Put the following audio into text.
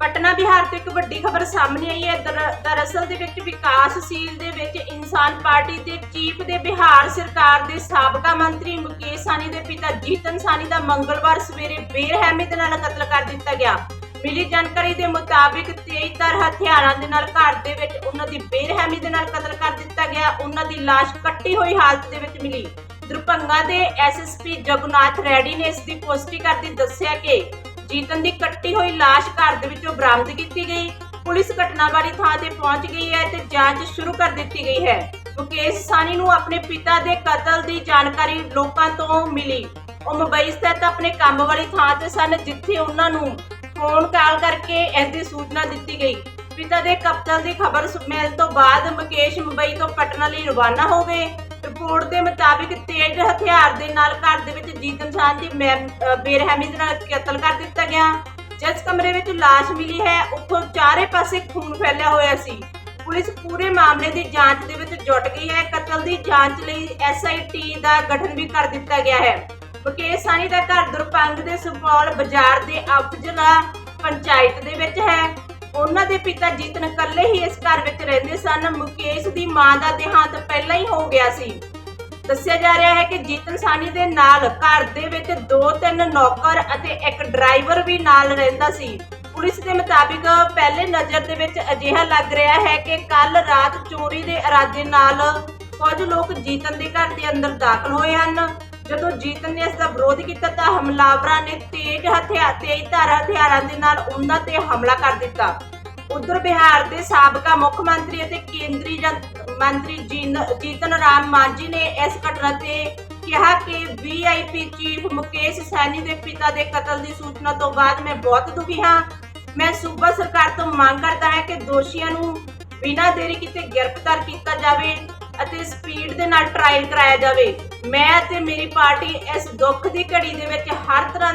ਪਟਨਾ ਬਿਹਾਰ ਤੋਂ ਇੱਕ ਵੱਡੀ ਖਬਰ ਸਾਹਮਣੇ ਆਈ ਹੈ। ਦਰ- ਦਰਅਸਲ ਦੇ ਵਿੱਚ ਵਿਕਾਸਸ਼ੀਲ ਦੇ ਵਿੱਚ ਇਨਸਾਨ ਪਾਰਟੀ ਦੇ ਚੀਫ ਦੇ ਬਿਹਾਰ ਸਰਕਾਰ ਦੇ ਸਾਬਕਾ ਮੰਤਰੀ ਮੁਕੇਸ਼ ਸਾਨੀ ਦੇ ਪਿਤਾ ਜੀਤਨ ਸਾਨੀ ਦਾ ਮੰਗਲਵਾਰ ਸਵੇਰੇ ਬੇਰਹਿਮੀ ਦੇ ਨਾਲ ਕਤਲ ਕਰ ਦਿੱਤਾ ਗਿਆ। ਮਿਲੀ ਜਾਣਕਾਰੀ ਦੇ ਮੁਤਾਬਿਕ ਤੇਜ਼ਧਾਰ ਹਥਿਆਰਾਂ ਦੇ ਨਾਲ ਘਰ ਦੇ ਵਿੱਚ ਉਹਨਾਂ ਦੀ ਬੇਰਹਿਮੀ ਦੇ ਨਾਲ ਕਤਲ ਕਰ ਦਿੱਤਾ ਗਿਆ। ਉਹਨਾਂ ਦੀ ਲਾਸ਼ ਕੱਟੀ ਹੋਈ ਹਾਲਤ ਦੇ ਵਿੱਚ ਮਿਲੀ। ਦਰਭੰਗਾ ਦੇ ਐਸਐਸਪੀ ਜਗਨਾਥ ਰੈਡੀ ਨੇ ਇਸ ਦੀ ਪੁਸ਼ਟੀ ਕਰਦੀ ਦੱਸਿਆ ਕਿ ਜੀਤਨ ਦੀ ਕੱਟੀ ਹੋਈ ਲਾਸ਼ ਘਰ ਦੇ ਵਿੱਚੋਂ ਬਰਾਮਦ ਕੀਤੀ ਗਈ। ਪੁਲਿਸ ਘਟਨਾ ਵਾਲੀ ਥਾਂ ਤੇ ਪਹੁੰਚ ਗਈ ਹੈ ਤੇ ਜਾਂਚ ਸ਼ੁਰੂ ਕਰ ਦਿੱਤੀ ਗਈ ਹੈ। ਮੁਕੇਸ਼ ਸਾਨੀ ਨੂੰ ਆਪਣੇ ਪਿਤਾ ਦੇ ਕਤਲ ਦੀ ਜਾਣਕਾਰੀ ਲੋਕਾਂ ਤੋਂ ਮਿਲੀ। ਉਹ ਮੁੰਬਈ ਸਥਿਤ ਆਪਣੇ ਕੰਮ ਵਾਲੀ ਥਾਂ ਤੇ ਸਨ, ਜਿੱਥੇ ਉਹਨਾਂ ਨੂੰ ਫੋਨ ਕਾਲ ਕਰਕੇ ਇਸ ਦੀ ਸੂਚਨਾ ਦਿੱਤੀ ਗਈ। ਪਿਤਾ ਦੇ ਕਤਲ ਦੀ ਖਬਰ ਮਿਲਣ ਤੋਂ ਬਾਅਦ ਮੁਕੇਸ਼ ਮੁੰਬਈ ਤੋਂ ਪਟਨਾ ਲਈ ਰਵਾਨਾ ਹੋ ਗਏ। ਰਿਪੋਰਟ ਦੇ ਮੁਤਾਬਿਕ ਤੇਜ਼ ਹਥਿਆਰ ਦੇ ਨਾਲ ਘਰ ਦੇ ਵਿੱਚ ਜੀਤਨ ਸਾਨ ਦੀ ਬੇਰਹਿਮੀ ਦੇ ਨਾਲ ਕਤਲ ਕਰ ਦਿੱਤਾ ਗਿਆ। ਜਿਸ ਕਮਰੇ ਵਿੱਚ ਲਾਸ਼ ਮਿਲੀ ਹੈ, ਉੱਥੋਂ ਚਾਰੇ ਪਾਸੇ ਖੂਨ ਫੈਲਿਆ ਹੋਇਆ ਸੀ। ਪੁਲਿਸ ਪੂਰੇ ਮਾਮਲੇ ਦੀ ਜਾਂਚ ਦੇ ਵਿੱਚ ਜੁਟ ਗਈ ਹੈ। ਕਤਲ ਦੀ ਜਾਂਚ ਲਈ ਐਸਆਈਟੀ ਦਾ ਗਠਨ ਵੀ ਕਰ ਦਿੱਤਾ ਗਿਆ ਹੈ। ਮੁਕੇਸ਼ ਸਾਨੀ ਦਾ ਘਰ ਦੁਰਪੰਗ ਦੇ ਸੁਪੌਲ ਬਾਜ਼ਾਰ ਦੇ ਅਫਜਲਾ ਪੰਚਾਇਤ ਦੇ ਵਿੱਚ ਹੈ। ਉਹਨਾਂ ਦੇ ਪਿਤਾ ਜੀਤਨ ਇਕੱਲੇ ਹੀ ਇਸ ਘਰ ਵਿੱਚ ਰਹਿੰਦੇ ਸਨ। ਮੁਕੇਸ਼ ਦੀ ਮਾਂ ਦਾ ਦੇਹਾਂਤ ਪਹਿਲਾਂ ਹੀ ਹੋ ਗਿਆ ਸੀ। ਦੱਸਿਆ ਜਾ ਰਿਹਾ ਹੈ ਕਿ ਜੀਤਨ ਸਾਨੀ ਦੇ ਨਾਲ ਘਰ ਦੇ ਵਿੱਚ ਦੋ ਤਿੰਨ ਨੌਕਰ ਅਤੇ ਇੱਕ ਡਰਾਈਵਰ ਵੀ ਨਾਲ ਰਹਿੰਦਾ ਸੀ। ਪੁਲਿਸ ਦੇ ਮੁਤਾਬਿਕ ਪਹਿਲੇ ਨਜ਼ਰ ਦੇ ਵਿੱਚ ਅਜਿਹਾ ਲੱਗ ਰਿਹਾ ਹੈ ਕਿ ਕੱਲ ਰਾਤ ਚੋਰੀ ਦੇ ਇਰਾਦੇ ਨਾਲ ਕੁਝ ਲੋਕ ਜੀਤਨ ਦੇ ਘਰ ਦੇ ਅੰਦਰ ਦਾਖਲ ਹੋਏ ਹਨ। ਜਦੋਂ ਜੀਤਨ ਨੇ ਇਸ ਦਾ ਵਿਰੋਧ ਕੀਤਾ ਤਾਂ ਹਮਲਾਵਰਾਂ ਨੇ ਤੇਜ਼ ਹਥਿਆਰ ਤੇਜ਼ ਧਾਰ ਹਥਿਆਰਾਂ ਦੇ ਨਾਲ ਉਹਨਾਂ ਤੇ ਹਮਲਾ ਕਰ ਦਿੱਤਾ। ਉਧਰ ਬਿਹਾਰ ਦੇ ਸਾਬਕਾ ਮੁੱਖ ਮੰਤਰੀ ਅਤੇ ਕੇਂਦਰੀ ਮੰਤਰੀ ਜੀਤਨ ਰਾਮ ਮਾਂਝੀ ਨੇ ਇਸ ਘਟਨਾ ਤੇ ਕਿਹਾ ਕਿ ਵੀਆਈਪੀ ਚੀਫ ਮੁਕੇਸ਼ ਸੈਣੀ ਦੇ ਪਿਤਾ ਦੇ ਕਤਲ ਦੀ ਸੂਚਨਾ ਤੋਂ ਬਾਅਦ ਮੈਂ ਬਹੁਤ ਦੁਖੀ ਹਾਂ। ਮੈਂ ਸੂਬਾ ਸਰਕਾਰ ਤੋਂ ਮੰਗ ਕਰਦਾ ਹਾਂ ਕਿ ਦੋਸ਼ੀਆਂ ਨੂੰ ਬਿਨਾਂ ਦੇਰੀ ਕੀਤੇ ਗ੍ਰਿਫਤਾਰ ਕੀਤਾ ਜਾਵੇ ਅਤੇ ਸਪੀਡ ਦੇ ਨਾਲ ਟ੍ਰਾਇਲ ਕਰਾਇਆ ਜਾਵੇ। ਮੈਂ ਤੇ ਮੇਰੀ ਪਾਰਟੀ ਇਸ ਦੁੱਖ ਦੀ ਘੜੀ ਦੇ ਵਿੱਚ ਹਰ ਤਰ੍ਹਾਂ